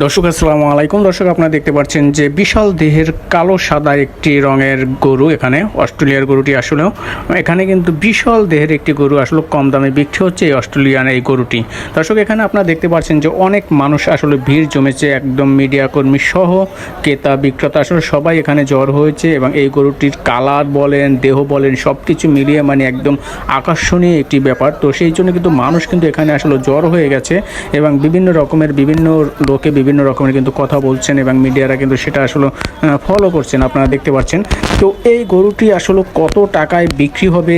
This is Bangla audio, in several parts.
দর্শক, আসসালামু আলাইকুম। দর্শক, আপনারা দেখতে পাচ্ছেন যে বিশাল দেহের কালো সাদা একটি রঙের গরু এখানে, অস্ট্রেলিয়ার গরুটি আসলেও। এখানে কিন্তু বিশাল দেহের একটি গরু আসলে কম দামে বিক্রি হচ্ছে এই অস্ট্রেলিয়ান এই গরুটি। দর্শক, এখানে আপনারা দেখতে পাচ্ছেন যে অনেক মানুষ আসলে ভিড় জমেছে, একদম মিডিয়া কর্মী সহ, ক্রেতা, বিক্রেতা আসলে সবাই এখানে জ্বর হয়েছে এবং এই গরুটির কালার বলেন, দেহ বলেন সব কিছু মিলিয়ে মানে একদম আকর্ষণীয় একটি ব্যাপার। তো সেই জন্য কিন্তু মানুষ কিন্তু এখানে আসলে জ্বর হয়ে গেছে এবং বিভিন্ন রকমের বিভিন্ন লোকে বিভিন্ন রকমের কিন্তু কথা বলছেন এবং মিডিয়ারা কিন্তু সেটা আসলে ফলো করছেন আপনারা দেখতে পাচ্ছেন। তো এই গরুটি আসলে কত টাকায় বিক্রি হবে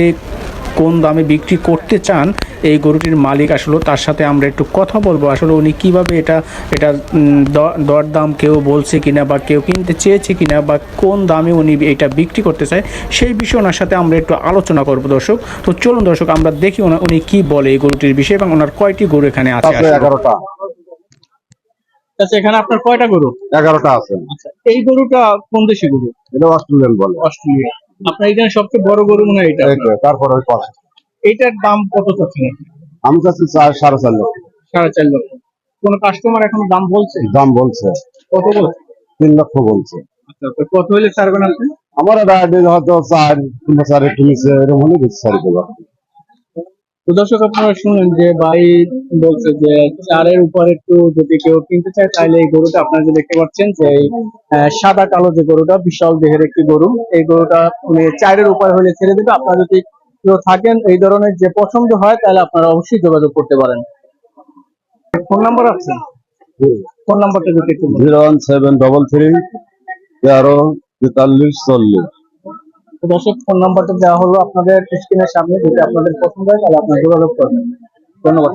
কোন দামে বিক্রি করতে চান এই গরুটির মালিক আসলে তার সাথে আমরা একটু কথা বলব। আসলে উনি কীভাবে এটা এটা দরদাম কেউ বলছে কিনা বা কেউ কিনতে চেয়েছে কিনা বা কোন দামে উনি এটা বিক্রি করতে চায় সেই বিষয়ে ওনার সাথে আমরা একটু আলোচনা করব দর্শক। তো চলুন দর্শক আমরা দেখি উনি কি বলে এই গরুটির বিষয়ে এবং ওনার কয়টি গরু এখানে আছে আছে এগারোটা। আচ্ছা এখানে আপনার কয়টা গরু? এগারোটা আছে। আচ্ছা এই গরুটা কোন দেশি গরু? এটা অস্ট্রেলিয়ান বলে। অস্ট্রেলিয়া। আপনার এখানে সবচেয়ে বড় গরু মনে হয় এটা এই তো, ওই পাশে। এইটার দাম কত চাচ্ছেন আমি চাচ্ছি চার সাড়ে চার লক্ষ। সাড়ে চার লক্ষ। কোন কাস্টমার এখন দাম বলছে? দাম বলছে। কত বলছে? তিন লক্ষ বলছে। আচ্ছা কত হলে ছাড়বেন আপনি? আমার idea হয়তো চার কিংবা চার একটু নিচে এরকম হলে সারি দেবো তো দর্শক আপনারা শুনেন যে ভাই বলছে যে চারের উপর একটু যদি কেউ কিনতে চায় তাহলে এই গরুটা আপনারা যে দেখতে পাচ্ছেন যে সাদা কালো যে গরুটা বিশাল দেহের একটি গরু এই গরুটা উনি চারের উপর হলে ছেড়ে দেবে। আপনারা যদি কেউ থাকেন এই ধরনের যে পছন্দ হয় তাহলে আপনারা অবশ্যই যোগাযোগ করতে পারেন। ফোন নাম্বার আছে? ফোন নাম্বারটা যদি একটু। Zero one seven double three তেরো তেতাল্লিশ চল্লিশ। দর্শক ফোন নাম্বারটা দেওয়া হলো আপনাদের স্ক্রিনের সামনে যদি আপনাদের পছন্দ হয়, তাহলে আপনারা যোগাযোগ করবেন। ধন্যবাদ।